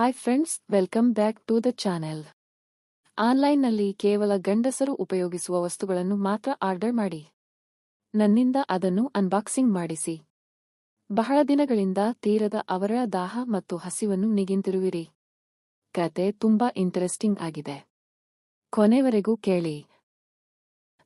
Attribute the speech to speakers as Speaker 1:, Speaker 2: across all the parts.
Speaker 1: Hi friends welcome back to the channel ಆನ್ಲೈನ್ನಲ್ಲಿ ಕೇವಲ ಗಂಡಸರು ಉಪಯೋಗಿಸುವ ವಸ್ತುಗಳನ್ನು ಮಾತ್ರ ಆರ್ಡರ್ ಮಾಡಿ. ನನ್ನಿಂದ ಅದನ್ನು ಅನ್ಬಾಕ್ಸಿಂಗ್ ಮಾಡಿಸಿ. ಬಹಳ ದಿನಗಳಿಂದ ತೀರದ ಅವರ ದಾಹ ಮತ್ತು ಹಸಿವನ್ನು ನಿಗಿಂತಿರುವಿರಿ. ಕತೆ ತುಂಬಾ ಇಂಟರೆಸ್ಟಿಂಗ್ ಆಗಿದೆ. ಕೊನೆವರೆಗೂ ಕೇಳಿ.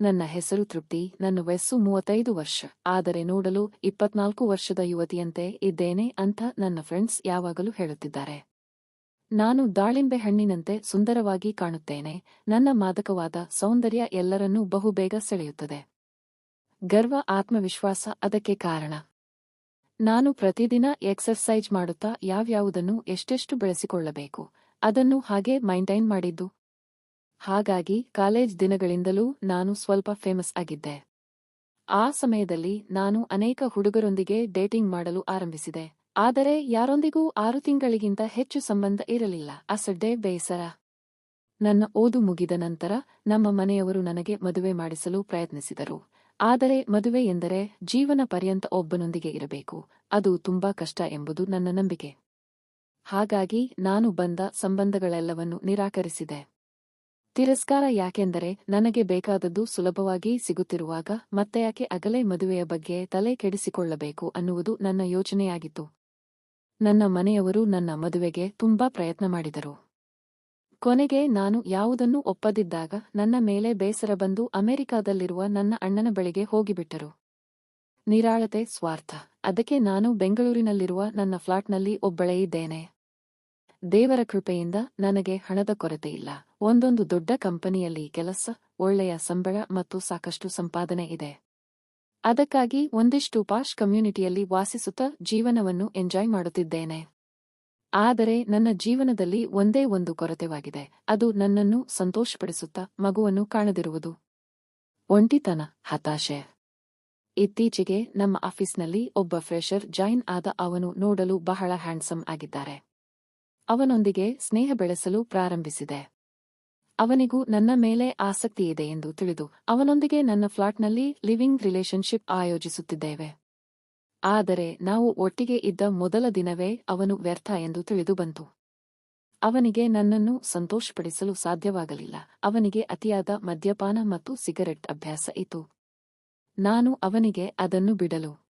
Speaker 1: ನನ್ನ ಹೆಸರು ತೃಪ್ತಿ, ನನ್ನ ವಯಸ್ಸು ಮೂವತ್ತೈದು ವರ್ಷ. ಆದರೆ ನೋಡಲು ಇಪ್ಪತ್ನಾಲ್ಕು ವರ್ಷದ ಯುವತಿಯಂತೆ ಇದ್ದೇನೆ ಅಂತ ನನ್ನ ಫ್ರೆಂಡ್ಸ್ ಯಾವಾಗಲೂ ಹೇಳುತ್ತಿದ್ದಾರೆ. ನಾನು ದಾಳಿಂಬೆ ಹಣ್ಣಿನಂತೆ ಸುಂದರವಾಗಿ ಕಾಣುತ್ತೇನೆ. ನನ್ನ ಮಾದಕವಾದ ಸೌಂದರ್ಯ ಎಲ್ಲರನ್ನೂ ಬಹುಬೇಗ ಸೆಳೆಯುತ್ತದೆ. ಗರ್ವ, ಆತ್ಮವಿಶ್ವಾಸ ಅದಕ್ಕೆ ಕಾರಣ. ನಾನು ಪ್ರತಿದಿನ ಎಕ್ಸರ್ಸೈಜ್ ಮಾಡುತ್ತಾ ಯಾವ್ಯಾವುದನ್ನು ಎಷ್ಟೆಷ್ಟು ಬೆಳೆಸಿಕೊಳ್ಳಬೇಕು, ಅದನ್ನು ಹಾಗೆ ಮೈಂಟೈನ್ ಮಾಡಿದ್ದು? ಹಾಗಾಗಿ ಕಾಲೇಜ್ ದಿನಗಳಿಂದಲೂ ನಾನು ಸ್ವಲ್ಪ ಫೇಮಸ್ ಆಗಿದ್ದೆ. ಆ ಸಮಯದಲ್ಲಿ ನಾನು ಅನೇಕ ಹುಡುಗರೊಂದಿಗೆ ಡೇಟಿಂಗ್ ಮಾಡಲು ಆರಂಭಿಸಿದೆ. ಆದರೆ ಯಾರೊಂದಿಗೂ ಆರು ತಿಂಗಳಿಗಿಂತ ಹೆಚ್ಚು ಸಂಬಂಧ ಇರಲಿಲ್ಲ. ಅಸಡ್ಡೆ, ಬೇಸರ. ನನ್ನ ಓದು ಮುಗಿದ ನಂತರ ನಮ್ಮ ಮನೆಯವರು ನನಗೆ ಮದುವೆ ಮಾಡಿಸಲು ಪ್ರಯತ್ನಿಸಿದರು. ಆದರೆ ಮದುವೆ ಎಂದರೆ ಜೀವನ ಪರ್ಯಂತ ಒಬ್ಬನೊಂದಿಗೆ ಇರಬೇಕು. ಅದು ತುಂಬಾ ಕಷ್ಟ ಎಂಬುದು ನನ್ನ ನಂಬಿಕೆ. ಹಾಗಾಗಿ ನಾನು ಬಂದ ಸಂಬಂಧಗಳೆಲ್ಲವನ್ನು ನಿರಾಕರಿಸಿದೆ. ತಿರಸ್ಕಾರ ಯಾಕೆಂದರೆ ನನಗೆ ಬೇಕಾದದ್ದು ಸುಲಭವಾಗಿ ಸಿಗುತ್ತಿರುವಾಗ ಮತ್ತೆ ಯಾಕೆ ಅಗಲೇ ಮದುವೆಯ ಬಗ್ಗೆ ತಲೆ ಕೆಡಿಸಿಕೊಳ್ಳಬೇಕು ಅನ್ನುವುದು ನನ್ನ ಯೋಚನೆಯಾಗಿತ್ತು. ನನ್ನ ಮನೆಯವರು ನನ್ನ ಮದುವೆಗೆ ತುಂಬಾ ಪ್ರಯತ್ನ ಮಾಡಿದರು. ಕೊನೆಗೆ ನಾನು ಯಾವುದನ್ನೂ ಒಪ್ಪದಿದ್ದಾಗ ನನ್ನ ಮೇಲೆ ಬೇಸರ ಬಂದು ಅಮೆರಿಕಾದಲ್ಲಿರುವ ನನ್ನ ಅಣ್ಣನ ಬಳಿಗೆ ಹೋಗಿಬಿಟ್ಟರು. ನಿರಾಳತೆ, ಸ್ವಾರ್ಥ, ಅದಕ್ಕೆ ನಾನು ಬೆಂಗಳೂರಿನಲ್ಲಿರುವ ನನ್ನ ಫ್ಲಾಟ್ನಲ್ಲಿ ಒಬ್ಬಳೇ ಇದ್ದೇನೆ. ದೇವರ ಕೃಪೆಯಿಂದ ನನಗೆ ಹಣದ ಕೊರತೆಯಿಲ್ಲ ಒಂದೊಂದು ದೊಡ್ಡ ಕಂಪನಿಯಲ್ಲಿ ಕೆಲಸ, ಒಳ್ಳೆಯ ಸಂಬಳ ಮತ್ತು ಸಾಕಷ್ಟು ಸಂಪಾದನೆ ಇದೆ. ಅದಕ್ಕಾಗಿ ಒಂದಿಷ್ಟು ಪಾಶ್ ಕಮ್ಯುನಿಟಿಯಲ್ಲಿ ವಾಸಿಸುತ್ತಾ ಜೀವನವನ್ನು ಎಂಜಾಯ್ ಮಾಡುತ್ತಿದ್ದೇನೆ. ಆದರೆ ನನ್ನ ಜೀವನದಲ್ಲಿ ಒಂದೇ ಒಂದು ಕೊರತೆವಾಗಿದೆ. ಅದು ನನ್ನನ್ನು ಸಂತೋಷಪಡಿಸುತ್ತಾ ಮಗುವನ್ನು ಕಾಣದಿರುವುದು. ಒಂಟಿತನ, ಹತಾಶೆ. ಇತ್ತೀಚೆಗೆ ನಮ್ಮ ಆಫೀಸ್ನಲ್ಲಿ ಒಬ್ಬ ಫ್ರೆಷರ್ ಜಾಯಿನ್ ಆದ ಅವನು ನೋಡಲು ಬಹಳ ಹ್ಯಾಂಡ್ಸಮ್ ಆಗಿದ್ದಾರೆ. ಅವನೊಂದಿಗೆ ಸ್ನೇಹ ಬೆಳೆಸಲು ಪ್ರಾರಂಭಿಸಿದೆ. ಅವನಿಗೂ ನನ್ನ ಮೇಲೆ ಆಸಕ್ತಿಯಿದೆ ಎಂದು ತಿಳಿದು ಅವನೊಂದಿಗೆ ನನ್ನ ಫ್ಲಾಟ್ನಲ್ಲಿ ಲಿವಿಂಗ್ ರಿಲೇಶನ್ಶಿಪ್ ಆಯೋಜಿಸುತ್ತಿದ್ದೇವೆ. ಆದರೆ ನಾವು ಒಟ್ಟಿಗೆ ಇದ್ದ ಮೊದಲ ದಿನವೇ ಅವನು ವ್ಯರ್ಥ ಎಂದು ತಿಳಿದು ಬಂತು. ಅವನಿಗೆ ನನ್ನನ್ನು ಸಂತೋಷಪಡಿಸಲು ಸಾಧ್ಯವಾಗಲಿಲ್ಲ. ಅವನಿಗೆ ಅತಿಯಾದ ಮದ್ಯಪಾನ ಮತ್ತು ಸಿಗರೆಟ್ ಅಭ್ಯಾಸ ಇತ್ತು. ನಾನು ಅವನಿಗೆ ಅದನ್ನು ಬಿಡಲು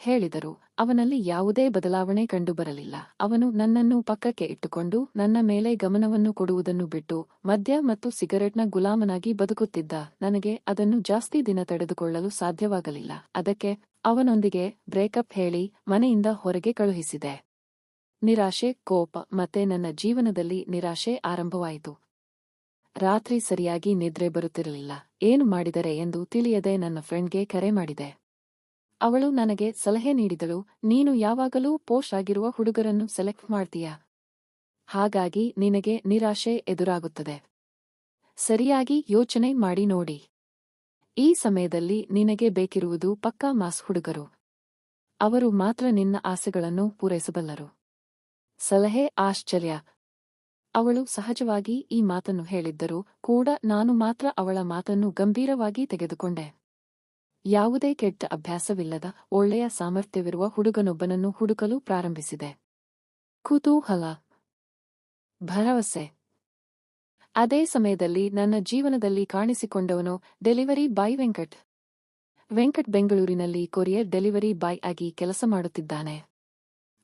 Speaker 1: ಹೇಳಿದರು, ಅವನಲ್ಲಿ ಯಾವುದೇ ಬದಲಾವಣೆ ಕಂಡುಬರಲಿಲ್ಲ. ಅವನು ನನ್ನನ್ನು ಪಕ್ಕಕ್ಕೆ ಇಟ್ಟುಕೊಂಡು ನನ್ನ ಮೇಲೆ ಗಮನವನ್ನು ಕೊಡುವುದನ್ನು ಬಿಟ್ಟು ಮದ್ಯ ಮತ್ತು ಸಿಗರೆಟ್ನ ಗುಲಾಮನಾಗಿ ಬದುಕುತ್ತಿದ್ದ. ನನಗೆ ಅದನ್ನು ಜಾಸ್ತಿ ದಿನ ತಡೆದುಕೊಳ್ಳಲು ಸಾಧ್ಯವಾಗಲಿಲ್ಲ. ಅದಕ್ಕೆ ಅವನೊಂದಿಗೆ ಬ್ರೇಕಪ್ ಹೇಳಿ ಮನೆಯಿಂದ ಹೊರಗೆ ಕಳುಹಿಸಿದೆ. ನಿರಾಶೆ, ಕೋಪ ಮತ್ತೆ ನನ್ನ ಜೀವನದಲ್ಲಿ ನಿರಾಶೆ ಆರಂಭವಾಯಿತು. ರಾತ್ರಿ ಸರಿಯಾಗಿ ನಿದ್ರೆ ಬರುತ್ತಿರಲಿಲ್ಲ. ಏನು ಮಾಡಿದರೆ ಎಂದು ತಿಳಿಯದೆ ನನ್ನ ಫ್ರೆಂಡ್ಗೆ ಕರೆ ಮಾಡಿದೆ. ಅವಳು ನನಗೆ ಸಲಹೆ ನೀಡಿದಳು, ನೀನು ಯಾವಾಗಲೂ ಪೋಸ್ಟ್ ಆಗಿರುವ ಹುಡುಗರನ್ನು ಸೆಲೆಕ್ಟ್ ಮಾಡ್ತೀಯ? ಹಾಗಾಗಿ ನಿನಗೆ ನಿರಾಶೆ ಎದುರಾಗುತ್ತದೆ. ಸರಿಯಾಗಿ ಯೋಚನೆ ಮಾಡಿ ನೋಡಿ. ಈ ಸಮಯದಲ್ಲಿ ನಿನಗೆ ಬೇಕಿರುವುದು ಪಕ್ಕಾ ಮಾಸ್ ಹುಡುಗರು. ಅವರು ಮಾತ್ರ ನಿನ್ನ ಆಸೆಗಳನ್ನು ಪೂರೈಸಬಲ್ಲರು. ಸಲಹೆ ಆಶ್ಚರ್ಯ. ಅವಳು ಸಹಜವಾಗಿ ಈ ಮಾತನ್ನು ಹೇಳಿದ್ದರೂ ಕೂಡ ನಾನು ಮಾತ್ರ ಅವಳ ಮಾತನ್ನು ಗಂಭೀರವಾಗಿ ತೆಗೆದುಕೊಂಡೆ. ಯಾವುದೇ ಕೆಟ್ಟ ಅಭ್ಯಾಸವಿಲ್ಲದ ಒಳ್ಳೆಯ ಸಾಮರ್ಥ್ಯವಿರುವ ಹುಡುಗನೊಬ್ಬನನ್ನು ಹುಡುಕಲು ಪ್ರಾರಂಭಿಸಿದೆ. ಕುತೂಹಲ. ಭರವಸೆ. ಅದೇ ಸಮಯದಲ್ಲಿ ನನ್ನ ಜೀವನದಲ್ಲಿ ಕಾಣಿಸಿಕೊಂಡವನು ಡೆಲಿವರಿ ಬಾಯ್ ವೆಂಕಟ್. ವೆಂಕಟ್ ಬೆಂಗಳೂರಿನಲ್ಲಿ ಕೊರಿಯರ್ ಡೆಲಿವರಿ ಬಾಯ್ ಆಗಿ ಕೆಲಸ ಮಾಡುತ್ತಿದ್ದಾನೆ.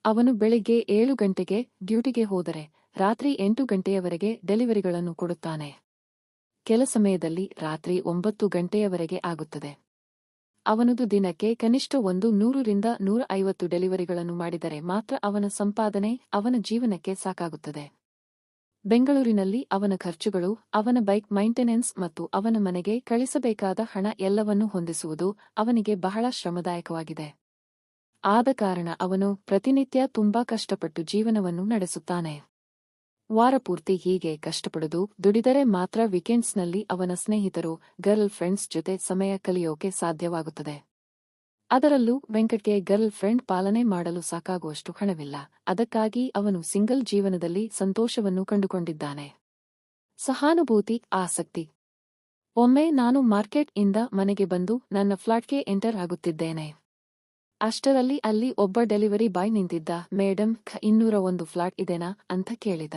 Speaker 1: ಅವನು ಬೆಳಿಗ್ಗೆ ಏಳು ಗಂಟೆಗೆ ಡ್ಯೂಟಿಗೆ ಹೋದರೆ ರಾತ್ರಿ ಎಂಟು ಗಂಟೆಯವರೆಗೆ ಡೆಲಿವರಿಗಳನ್ನು ಕೊಡುತ್ತಾನೆ. ಕೆಲ ಸಮಯದಲ್ಲಿ ರಾತ್ರಿ ಒಂಬತ್ತು ಗಂಟೆಯವರೆಗೆ ಆಗುತ್ತದೆ. ಅವನದು ದಿನಕ್ಕೆ ಕನಿಷ್ಠ ಒಂದು ನೂರರಿಂದ ನೂರ ಐವತ್ತು ಡೆಲಿವರಿಗಳನ್ನು ಮಾಡಿದರೆ ಮಾತ್ರ ಅವನ ಸಂಪಾದನೆ ಅವನ ಜೀವನಕ್ಕೆ ಸಾಕಾಗುತ್ತದೆ. ಬೆಂಗಳೂರಿನಲ್ಲಿ ಅವನ ಖರ್ಚುಗಳು, ಅವನ ಬೈಕ್ ಮೈಂಟೆನೆನ್ಸ್ ಮತ್ತು ಅವನ ಮನೆಗೆ ಕಳಿಸಬೇಕಾದ ಹಣ ಎಲ್ಲವನ್ನೂ ಹೊಂದಿಸುವುದು ಅವನಿಗೆ ಬಹಳ ಶ್ರಮದಾಯಕವಾಗಿದೆ. ಆದ ಕಾರಣ ಅವನು ಪ್ರತಿನಿತ್ಯ ತುಂಬಾ ಕಷ್ಟಪಟ್ಟು ಜೀವನವನ್ನು ನಡೆಸುತ್ತಾನೆ. ವಾರಪೂರ್ತಿ ಹೀಗೆ ಕಷ್ಟಪಡದು, ದುಡಿದರೆ ಮಾತ್ರ ವೀಕೆಂಡ್ಸ್ನಲ್ಲಿ ಅವನ ಸ್ನೇಹಿತರು, ಗರ್ಲ್ ಫ್ರೆಂಡ್ಸ್ ಜೊತೆ ಸಮಯ ಕಲಿಯೋಕೆ ಸಾಧ್ಯವಾಗುತ್ತದೆ. ಅದರಲ್ಲೂ ವೆಂಕಟ್ಗೆ ಗರ್ಲ್ ಫ್ರೆಂಡ್ ಪಾಲನೆ ಮಾಡಲು ಸಾಕಾಗುವಷ್ಟು ಹಣವಿಲ್ಲ. ಅದಕ್ಕಾಗಿ ಅವನು ಸಿಂಗಲ್ ಜೀವನದಲ್ಲಿ ಸಂತೋಷವನ್ನು ಕಂಡುಕೊಂಡಿದ್ದಾನೆ. ಸಹಾನುಭೂತಿ, ಆಸಕ್ತಿ. ಒಮ್ಮೆ ನಾನು ಮಾರ್ಕೆಟ್ ಇಂದ ಮನೆಗೆ ಬಂದು ನನ್ನ ಫ್ಲಾಟ್ಗೆ ಎಂಟರ್ ಆಗುತ್ತಿದ್ದೇನೆ. ಅಷ್ಟರಲ್ಲಿ ಅಲ್ಲಿ ಒಬ್ಬ ಡೆಲಿವರಿ ಬಾಯ್ ನಿಂತಿದ್ದ. ಮೇಡಮ್ ಖ, ಇನ್ನೂರ ಒಂದು ಫ್ಲಾಟ್ ಇದೆನಾ? ಅಂತ ಕೇಳಿದ.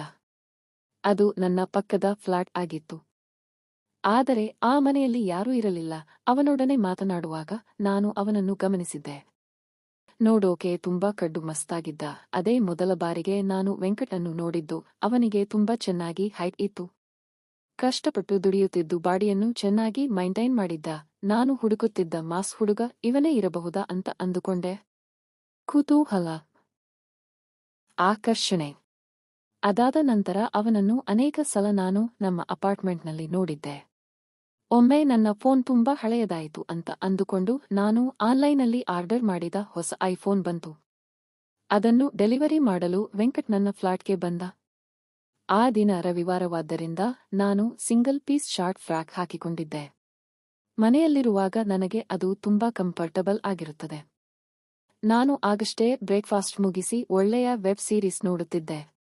Speaker 1: ಅದು ನನ್ನ ಪಕ್ಕದ ಫ್ಲಾಟ್ ಆಗಿತ್ತು. ಆದರೆ ಆ ಮನೆಯಲ್ಲಿ ಯಾರೂ ಇರಲಿಲ್ಲ. ಅವನೊಡನೆ ಮಾತನಾಡುವಾಗ ನಾನು ಅವನನ್ನು ಗಮನಿಸಿದ್ದೆ. ನೋಡೋಕೆ ತುಂಬಾ ಕಡ್ಡು ಮಸ್ತಾಗಿದ್ದ. ಅದೇ ಮೊದಲ ಬಾರಿಗೆ ನಾನು ವೆಂಕಟನ್ನು ನೋಡಿದ್ದು. ಅವನಿಗೆ ತುಂಬಾ ಚೆನ್ನಾಗಿ ಹೈಟ್ ಇತ್ತು. ಕಷ್ಟಪಟ್ಟು ದುಡಿಯುತ್ತಿದ್ದು, ಬಾಡಿಯನ್ನು ಚೆನ್ನಾಗಿ ಮೈಂಟೈನ್ ಮಾಡಿದ್ದ. ನಾನು ಹುಡುಕುತ್ತಿದ್ದ ಮಾಸ್ ಹುಡುಗ ಇವನೇ ಇರಬಹುದಾ ಅಂತ ಅಂದುಕೊಂಡೆ. ಕುತೂಹಲ. ಆಕರ್ಷಣೆ. ಅದಾದ ನಂತರ ಅವನನ್ನು ಅನೇಕ ಸಲ ನಾನು ನಮ್ಮ ಅಪಾರ್ಟ್ಮೆಂಟ್ನಲ್ಲಿ ನೋಡಿದ್ದೆ. ಒಮ್ಮೆ ನನ್ನ ಫೋನ್ ತುಂಬಾ ಹಳೆಯದಾಯಿತು ಅಂತ ಅಂದುಕೊಂಡು ನಾನು ಆನ್ಲೈನ್ನಲ್ಲಿ ಆರ್ಡರ್ ಮಾಡಿದ ಹೊಸ ಐಫೋನ್ ಬಂತು. ಅದನ್ನು ಡೆಲಿವರಿ ಮಾಡಲು ವೆಂಕಟ್ ನನ್ನ ಫ್ಲಾಟ್ಗೆ ಬಂದ. ಆ ದಿನ ರವಿವಾರವಾದ್ದರಿಂದ ನಾನು ಸಿಂಗಲ್ ಪೀಸ್ ಶಾರ್ಟ್ ಫ್ರಾಕ್ ಹಾಕಿಕೊಂಡಿದ್ದೆ. ಮನೆಯಲ್ಲಿರುವಾಗ ನನಗೆ ಅದು ತುಂಬಾ ಕಂಫರ್ಟಬಲ್ ಆಗಿರುತ್ತದೆ. ನಾನು ಆಗಷ್ಟೇ ಬ್ರೇಕ್ಫಾಸ್ಟ್ ಮುಗಿಸಿ ಒಳ್ಳೆಯ ವೆಬ್ ಸೀರೀಸ್ ನೋಡುತ್ತಿದ್ದೆ.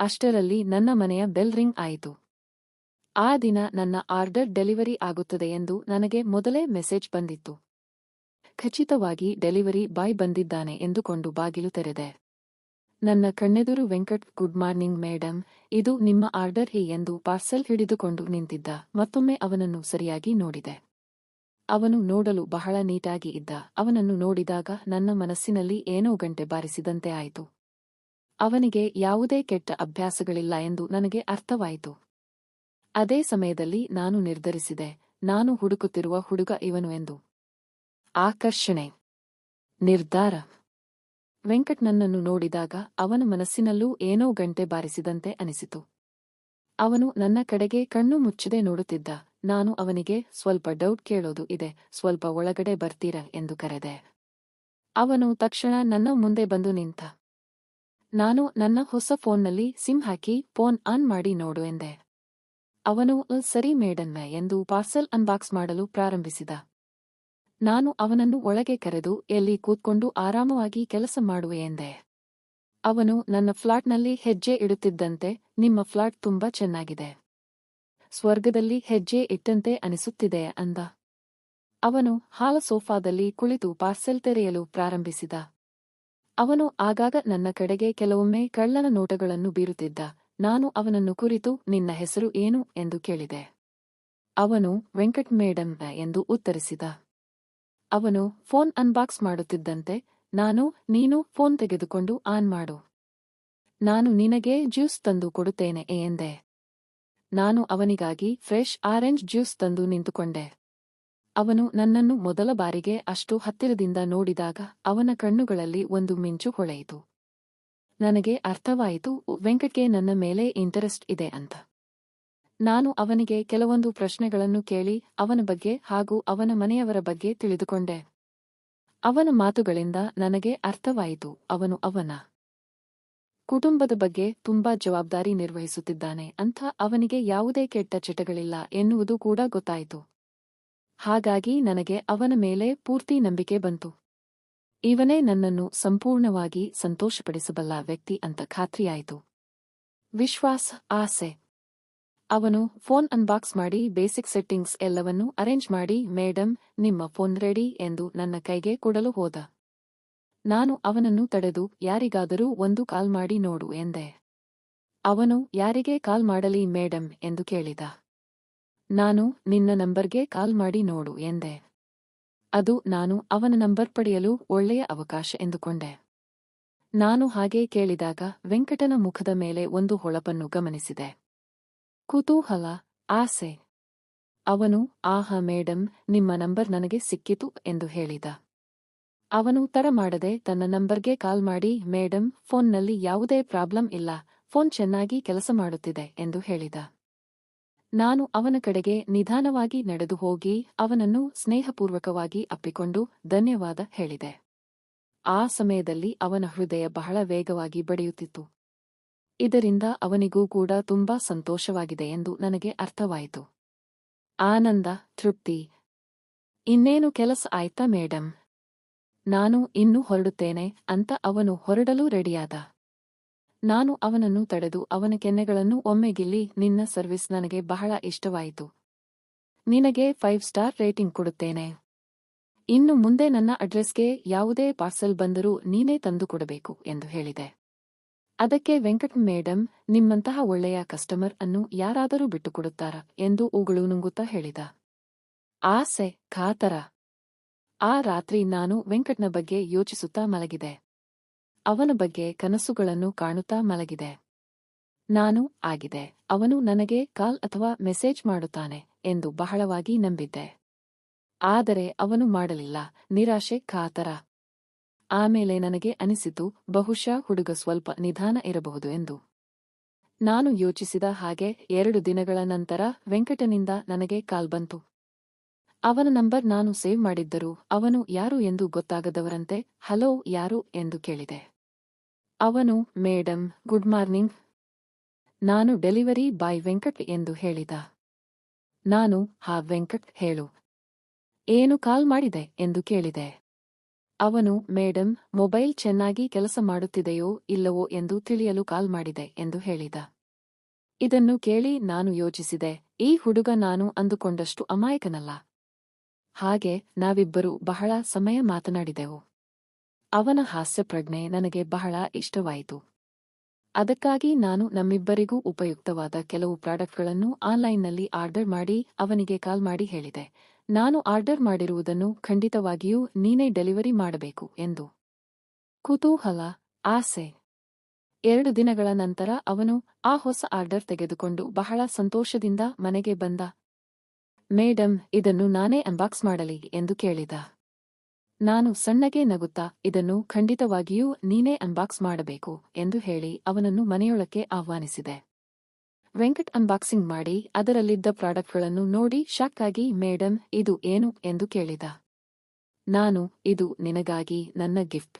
Speaker 1: ಅಷ್ಟರಲ್ಲಿ ನನ್ನ ಮನೆಯ ಬೆಲ್ ರಿಂಗ್ ಆಯಿತು. ಆ ದಿನ ನನ್ನ ಆರ್ಡರ್ ಡೆಲಿವರಿ ಆಗುತ್ತದೆ ಎಂದು ನನಗೆ ಮೊದಲೇ ಮೆಸೇಜ್ ಬಂದಿತ್ತು. ಖಚಿತವಾಗಿ ಡೆಲಿವರಿ ಬಾಯ್ ಬಂದಿದ್ದಾನೆ ಎಂದುಕೊಂಡು ಬಾಗಿಲು ತೆರೆದೆ. ನನ್ನ ಕಣ್ಣೆದುರು ವೆಂಕಟ್, ಗುಡ್ ಮಾರ್ನಿಂಗ್ ಮೇಡಮ್ ಇದು ನಿಮ್ಮ ಆರ್ಡರ್ ಹಿ ಎಂದು ಪಾರ್ಸೆಲ್ ಹಿಡಿದುಕೊಂಡು ನಿಂತಿದ್ದ ಮತ್ತೊಮ್ಮೆ ಅವನನ್ನು ಸರಿಯಾಗಿ ನೋಡಿದೆ. ಅವನು ನೋಡಲು ಬಹಳ ನೀಟಾಗಿ ಇದ್ದ. ಅವನನ್ನು ನೋಡಿದಾಗ ನನ್ನ ಮನಸ್ಸಿನಲ್ಲಿ ಏನೋ ಗಂಟೆ ಬಾರಿಸಿದಂತೆ ಆಯಿತು. ಅವನಿಗೆ ಯಾವುದೇ ಕೆಟ್ಟ ಅಭ್ಯಾಸಗಳಿಲ್ಲ ಎಂದು ನನಗೆ ಅರ್ಥವಾಯಿತು. ಅದೇ ಸಮಯದಲ್ಲಿ ನಾನು ನಿರ್ಧರಿಸಿದೆ. ನಾನು ಹುಡುಕುತ್ತಿರುವ ಹುಡುಗ ಇವನು ಎಂದು. ಆಕರ್ಷಣೆ. ನಿರ್ಧಾರ. ವೆಂಕಟ್ ನನ್ನನ್ನು ನೋಡಿದಾಗ ಅವನ ಮನಸ್ಸಿನಲ್ಲೂ ಏನೋ ಗಂಟೆ ಬಾರಿಸಿದಂತೆ ಅನಿಸಿತು. ಅವನು ನನ್ನ ಕಡೆಗೆ ಕಣ್ಣು ಮುಚ್ಚದೆ ನೋಡುತ್ತಿದ್ದ. ನಾನು ಅವನಿಗೆ ಸ್ವಲ್ಪ ಡೌಟ್ ಕೇಳೋದು ಇದೆ, ಸ್ವಲ್ಪ ಒಳಗಡೆ ಬರ್ತೀರ ಎಂದು ಕರೆದೆ. ಅವನು ತಕ್ಷಣ ನನ್ನ ಮುಂದೆ ಬಂದು ನಿಂತ. ನಾನು ನನ್ನ ಹೊಸ ಫೋನ್ನಲ್ಲಿ ಸಿಮ್ ಹಾಕಿ ಫೋನ್ ಆನ್ ಮಾಡಿ ನೋಡು ಎಂದೆ. ಅವನು ಸರಿ ಮೇಡನ್ನ ಎಂದು ಪಾರ್ಸೆಲ್ ಅನ್ಬಾಕ್ಸ್ ಮಾಡಲು ಪ್ರಾರಂಭಿಸಿದ. ನಾನು ಅವನನ್ನು ಒಳಗೆ ಕರೆದು, ಎಲ್ಲಿ ಕೂತ್ಕೊಂಡು ಆರಾಮವಾಗಿ ಕೆಲಸ ಮಾಡುವೆ ಎಂದೆ. ಅವನು ನನ್ನ ಫ್ಲಾಟ್ನಲ್ಲಿ ಹೆಜ್ಜೆ ಇಡುತ್ತಿದ್ದಂತೆ, ನಿಮ್ಮ ಫ್ಲಾಟ್ ತುಂಬಾ ಚೆನ್ನಾಗಿದೆ. ಸ್ವರ್ಗದಲ್ಲಿ ಹೆಜ್ಜೆ ಇಟ್ಟಂತೆ ಅನಿಸುತ್ತಿದೆ ಅಂದ. ಅವನು ಹಾಲ ಸೋಫಾದಲ್ಲಿ ಕುಳಿತು ಪಾರ್ಸೆಲ್ ತೆರೆಯಲು ಪ್ರಾರಂಭಿಸಿದ. ಅವನು ಆಗಾಗ ನನ್ನ ಕಡೆಗೆ ಕೆಲವೊಮ್ಮೆ ಕಳ್ಳನ ನೋಟಗಳನ್ನು ಬೀರುತ್ತಿದ್ದ. ನಾನು ಅವನನ್ನು ಕುರಿತು ನಿನ್ನ ಹೆಸರು ಏನು ಎಂದು ಕೇಳಿದೆ. ಅವನು ವೆಂಕಟ್ ಮೇಡಮ್ ಎಂದು ಉತ್ತರಿಸಿದ. ಅವನು ಫೋನ್ ಅನ್ಬಾಕ್ಸ್ ಮಾಡುತ್ತಿದ್ದಂತೆ, ನಾನು, ನೀನು ಫೋನ್ ತೆಗೆದುಕೊಂಡು ಆನ್ ಮಾಡು. ನಾನು ನಿನಗೆ ಜ್ಯೂಸ್ ತಂದು ಕೊಡುತ್ತೇನೆ ಎಂದೆ. ನಾನು ಅವನಿಗಾಗಿ ಫ್ರೆಶ್ ಆರೆಂಜ್ ಜ್ಯೂಸ್ ತಂದು ನಿಂತುಕೊಂಡೆ. ಅವನು ನನ್ನನ್ನು ಮೊದಲ ಬಾರಿಗೆ ಅಷ್ಟು ಹತ್ತಿರದಿಂದ ನೋಡಿದಾಗ ಅವನ ಕಣ್ಣುಗಳಲ್ಲಿ ಒಂದು ಮಿಂಚು ಹೊಳೆಯಿತು. ನನಗೆ ಅರ್ಥವಾಯಿತು ವೆಂಕಟ್ಗೆ ನನ್ನ ಮೇಲೆ ಇಂಟರೆಸ್ಟ್ ಇದೆ ಅಂತ. ನಾನು ಅವನಿಗೆ ಕೆಲವೊಂದು ಪ್ರಶ್ನೆಗಳನ್ನು ಕೇಳಿ ಅವನ ಬಗ್ಗೆ ಹಾಗೂ ಅವನ ಮನೆಯವರ ಬಗ್ಗೆ ತಿಳಿದುಕೊಂಡೆ. ಅವನ ಮಾತುಗಳಿಂದ ನನಗೆ ಅರ್ಥವಾಯಿತು, ಅವನು ಅವನ ಕುಟುಂಬದ ಬಗ್ಗೆ ತುಂಬಾ ಜವಾಬ್ದಾರಿ ನಿರ್ವಹಿಸುತ್ತಿದ್ದಾನೆ ಅಂತ ಅವನಿಗೆ ಯಾವುದೇ ಕೆಟ್ಟ ಚಟಗಳಿಲ್ಲ ಎನ್ನುವುದು ಕೂಡ ಗೊತ್ತಾಯಿತು. ಹಾಗಾಗಿ ನನಗೆ ಅವನ ಮೇಲೆ ಪೂರ್ತಿ ನಂಬಿಕೆ ಬಂತು. ಇವನೇ ನನ್ನನ್ನು ಸಂಪೂರ್ಣವಾಗಿ ಸಂತೋಷಪಡಿಸಬಲ್ಲ ವ್ಯಕ್ತಿ ಅಂತ ಖಾತ್ರಿಯಾಯಿತು. ವಿಶ್ವಾಸ, ಆಸೆ. ಅವನು ಫೋನ್ ಅನ್ಬಾಕ್ಸ್ ಮಾಡಿ ಬೇಸಿಕ್ ಸೆಟ್ಟಿಂಗ್ಸ್ ಎಲ್ಲವನ್ನೂ ಅರೇಂಜ್ ಮಾಡಿ ಮೇಡಮ್ ನಿಮ್ಮ ಫೋನ್ ರೆಡಿ ಎಂದು ನನ್ನ ಕೈಗೆ ಕೊಡಲು ಹೋದ. ನಾನು ಅವನನ್ನು ತಡೆದು ಯಾರಿಗಾದರೂ ಒಂದು ಕಾಲ್ ಮಾಡಿ ನೋಡು ಎಂದೆ. ಅವನು, ಯಾರಿಗೆ ಕಾಲ್ ಮಾಡಲಿ ಮೇಡಮ್ ಎಂದು ಕೇಳಿದ. ನಾನು, ನಿನ್ನ ನಂಬರ್ಗೆ ಕಾಲ್ ಮಾಡಿ ನೋಡು ಎಂದೆ. ಅದು ನಾನು ಅವನ ನಂಬರ್ ಪಡೆಯಲು ಒಳ್ಳೆಯ ಅವಕಾಶ ಎಂದುಕೊಂಡೆ. ನಾನು ಹಾಗೆ ಕೇಳಿದಾಗ ವೆಂಕಟನ ಮುಖದ ಮೇಲೆ ಒಂದು ಹೊಳಪನ್ನು ಗಮನಿಸಿದೆ. ಕುತೂಹಲ, ಆಸೆ. ಅವನು, ಆಹಾ ಮೇಡಮ್ ನಿಮ್ಮ ನಂಬರ್ ನನಗೆ ಸಿಕ್ಕಿತು ಎಂದು ಹೇಳಿದ. ಅವನು ತರ ಮಾಡದೆ ತನ್ನ ನಂಬರ್ಗೆ ಕಾಲ್ ಮಾಡಿ ಮೇಡಮ್ ಫೋನ್ನಲ್ಲಿ ಯಾವುದೇ ಪ್ರಾಬ್ಲಮ್ ಇಲ್ಲ, ಫೋನ್ ಚೆನ್ನಾಗಿ ಕೆಲಸ ಮಾಡುತ್ತಿದೆ ಎಂದು ಹೇಳಿದ. ನಾನು ಅವನ ಕಡೆಗೆ ನಿಧಾನವಾಗಿ ನಡೆದು ಹೋಗಿ ಅವನನ್ನು ಸ್ನೇಹಪೂರ್ವಕವಾಗಿ ಅಪ್ಪಿಕೊಂಡು ಧನ್ಯವಾದ ಹೇಳಿದೆ. ಆ ಸಮಯದಲ್ಲಿ ಅವನ ಹೃದಯ ಬಹಳ ವೇಗವಾಗಿ ಬಡಿಯುತ್ತಿತ್ತು. ಇದರಿಂದ ಅವನಿಗೂ ಕೂಡ ತುಂಬಾ ಸಂತೋಷವಾಗಿದೆ ಎಂದು ನನಗೆ ಅರ್ಥವಾಯಿತು. ಆನಂದ, ತೃಪ್ತಿ. ಇನ್ನೇನು ಕೆಲಸ ಆಯ್ತಾ ಮೇಡಮ್ ನಾನು ಇನ್ನೂ ಹೊರಡುತ್ತೇನೆ ಅಂತ ಅವನು ಹೊರಡಲು ರೆಡಿಯಾದ. ನಾನು ಅವನನ್ನು ತಡೆದು ಅವನ ಕೆನ್ನೆಗಳನ್ನು ಒಮ್ಮೆಗಿಲ್ಲಿ ನಿನ್ನ ಸರ್ವಿಸ್ ನನಗೆ ಬಹಳ ಇಷ್ಟವಾಯಿತು. ನಿನಗೆ ಫೈವ್ ಸ್ಟಾರ್ ರೇಟಿಂಗ್ ಕೊಡುತ್ತೇನೆ. ಇನ್ನು ಮುಂದೆ ನನ್ನ ಅಡ್ರೆಸ್ಗೆ ಯಾವುದೇ ಪಾರ್ಸೆಲ್ ಬಂದರೂ ನೀನೇ ತಂದು ಕೊಡಬೇಕು ಎಂದು ಹೇಳಿದೆ. ಅದಕ್ಕೆ ವೆಂಕಟ್ ಮೇಡಮ್ ನಿಮ್ಮಂತಹ ಒಳ್ಳೆಯ ಕಸ್ಟಮರ್ ಅನ್ನು ಯಾರಾದರೂ ಬಿಟ್ಟುಕೊಡುತ್ತಾರ ಎಂದು ಉಗುಳು ನುಂಗುತ್ತಾ ಹೇಳಿದ. ಆಸೆ ಕಾತರ ಆ ರಾತ್ರಿ ನಾನು ವೆಂಕಟ್ನ ಬಗ್ಗೆ ಯೋಚಿಸುತ್ತಾ ಮಲಗಿದೆ. ಅವನ ಬಗ್ಗೆ ಕನಸುಗಳನ್ನು ಕಾಣುತ್ತಾ ಮಲಗಿದೆ. ನಾನು ಆಗಿದೆ. ಅವನು ನನಗೆ ಕಾಲ್ ಅಥವಾ ಮೆಸೇಜ್ ಮಾಡುತ್ತಾನೆ ಎಂದು ಬಹಳವಾಗಿ ನಂಬಿದ್ದೆ. ಆದರೆ ಅವನು ಮಾಡಲಿಲ್ಲ. ನಿರಾಶೆ ಖಾತರ ಆಮೇಲೆ ನನಗೆ ಅನಿಸಿತು, ಬಹುಶಃ ಹುಡುಗ ಸ್ವಲ್ಪ ನಿಧಾನ ಇರಬಹುದು ಎಂದು. ನಾನು ಯೋಚಿಸಿದ ಹಾಗೆ ಎರಡು ದಿನಗಳ ನಂತರ ವೆಂಕಟನಿಂದ ನನಗೆ ಕಾಲ್ ಬಂತು. ಅವನ ನಂಬರ್ ನಾನು ಸೇವ್ ಮಾಡಿದ್ದರೂ ಅವನು ಯಾರು ಎಂದು ಗೊತ್ತಾಗದವರಂತೆ ಹಲೋ ಯಾರು ಎಂದು ಕೇಳಿದೆ. ಅವನು ಮೇಡಮ್ ಗುಡ್ ಮಾರ್ನಿಂಗ್. ನಾನು ಡೆಲಿವರಿ ಬಾಯ್ ವೆಂಕಟ್ ಎಂದು ಹೇಳಿದ. ನಾನು, ಹಾ, ವೆಂಕಟ್, ಹೇಳು. ಏನು ಕಾಲ್ ಮಾಡಿದೆ? ಎಂದು ಕೇಳಿದೆ. ಅವನು ಮೇಡಮ್ ಮೊಬೈಲ್ ಚೆನ್ನಾಗಿ ಕೆಲಸ ಮಾಡುತ್ತಿದೆಯೋ ಇಲ್ಲವೋ ಎಂದು ತಿಳಿಯಲು ಕಾಲ್ ಮಾಡಿದೆ ಎಂದು ಹೇಳಿದ. ಇದನ್ನು ಕೇಳಿ ನಾನು ಯೋಚಿಸಿದೆ. ಈ ಹುಡುಗ ನಾನು ಅಂದುಕೊಂಡಷ್ಟು ಅಮಾಯಕನಲ್ಲ. ಹಾಗೆ ನಾವಿಬ್ಬರು ಬಹಳ ಸಮಯ ಮಾತನಾಡಿದೆವು. ಅವನ ಹಾಸ್ಯಪ್ರಜ್ಞೆ ನನಗೆ ಬಹಳ ಇಷ್ಟವಾಯಿತು. ಅದಕ್ಕಾಗಿ ನಾನು ನಮ್ಮಿಬ್ಬರಿಗೂ ಉಪಯುಕ್ತವಾದ ಕೆಲವು ಪ್ರಾಡಕ್ಟ್ಗಳನ್ನು ಆನ್ಲೈನ್ನಲ್ಲಿ ಆರ್ಡರ್ ಮಾಡಿ ಅವನಿಗೆ ಕಾಲ್ ಮಾಡಿ ಹೇಳಿದೆ. ನಾನು ಆರ್ಡರ್ ಮಾಡಿರುವುದನ್ನು ಖಂಡಿತವಾಗಿಯೂ ನೀನೇ ಡೆಲಿವರಿ ಮಾಡಬೇಕು ಎಂದು. ಕುತೂಹಲ, ಆಸೆ. ಎರಡು ದಿನಗಳ ನಂತರ ಅವನು ಆ ಹೊಸ ಆರ್ಡರ್ ತೆಗೆದುಕೊಂಡು ಬಹಳ ಸಂತೋಷದಿಂದ ಮನೆಗೆ ಬಂದ ಮೇಡಮ್ ಇದನ್ನು ನಾನೇ ಅನ್ಬಾಕ್ಸ್ ಮಾಡಲಿ ಎಂದು ಕೇಳಿದ. ನಾನು ಸಣ್ಣಗೆ ನಗುತ್ತಾ, ಇದನ್ನು ಖಂಡಿತವಾಗಿಯೂ ನೀನೇ ಅನ್ಬಾಕ್ಸ್ ಮಾಡಬೇಕು ಎಂದು ಹೇಳಿ ಅವನನ್ನು ಮನೆಯೊಳಕ್ಕೆ ಆಹ್ವಾನಿಸಿದೆ. ವೆಂಕಟ್ ಅನ್ಬಾಕ್ಸಿಂಗ್ ಮಾಡಿ, ಅದರಲ್ಲಿದ್ದ ಪ್ರಾಡಕ್ಟ್ಗಳನ್ನು ನೋಡಿ ಶಾಕ್ ಆಗಿ ಮೇಡಮ್ ಇದು ಏನು ಎಂದು ಕೇಳಿದ. ನಾನು, ಇದು ನಿನಗಾಗಿ ನನ್ನ ಗಿಫ್ಟ್.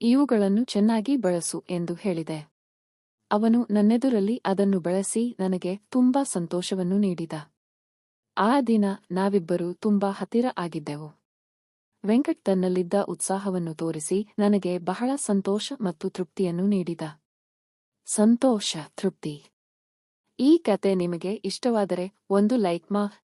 Speaker 1: ಇವುಗಳನ್ನು ಚೆನ್ನಾಗಿ ಬಳಸು ಎಂದು ಹೇಳಿದೆ. ಅವನು ನನ್ನೆದುರಲ್ಲಿ ಅದನ್ನು ಬಳಸಿ ನನಗೆ ತುಂಬಾ ಸಂತೋಷವನ್ನು ನೀಡಿದ. ಆ ದಿನ ನಾವಿಬ್ಬರೂ ತುಂಬಾ ಹತ್ತಿರ ಆಗಿದ್ದೆವು. ವೆಂಕಟ್ ತನ್ನಲ್ಲಿದ್ದ ಉತ್ಸಾಹವನ್ನು ತೋರಿಸಿ ನನಗೆ ಬಹಳ ಸಂತೋಷ ಮತ್ತು ತೃಪ್ತಿಯನ್ನು ನೀಡಿದ. ಸಂತೋಷ, ತೃಪ್ತಿ. ಈ ಕತೆ ನಿಮಗೆ ಇಷ್ಟವಾದರೆ ಒಂದು ಲೈಕ್ ಮಾ